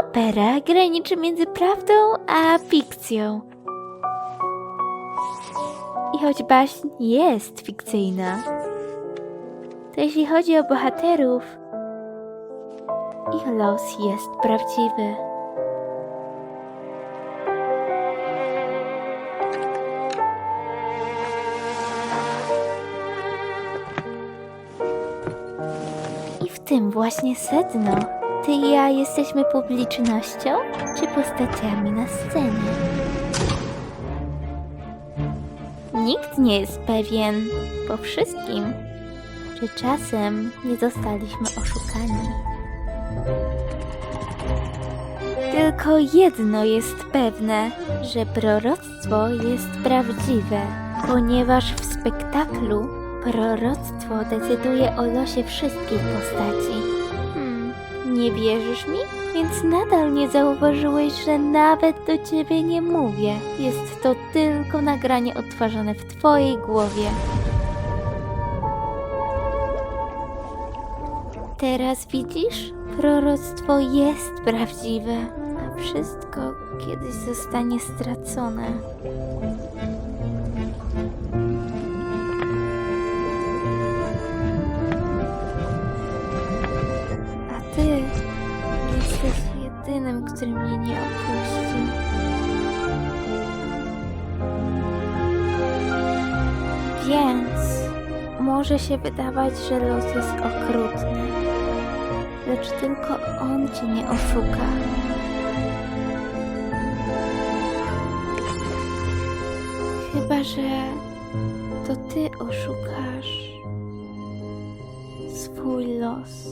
Opera graniczy między prawdą a fikcją. I choć baśń jest fikcyjna, to jeśli chodzi o bohaterów, ich los jest prawdziwy. W tym właśnie sedno. Ty i ja jesteśmy publicznością, czy postaciami na scenie? Nikt nie jest pewien po wszystkim, czy czasem nie zostaliśmy oszukani. Tylko jedno jest pewne, że proroctwo jest prawdziwe, ponieważ w spektaklu proroctwo decyduje o losie wszystkich postaci. Hmm, nie wierzysz mi? Więc nadal nie zauważyłeś, że nawet do ciebie nie mówię. Jest to tylko nagranie odtwarzane w twojej głowie. Teraz widzisz? Proroctwo jest prawdziwe, a wszystko kiedyś zostanie stracone. Jedynym, który mnie nie opuści. Więc może się wydawać, że los jest okrutny, lecz tylko on cię nie oszuka. Chyba, że to ty oszukasz swój los.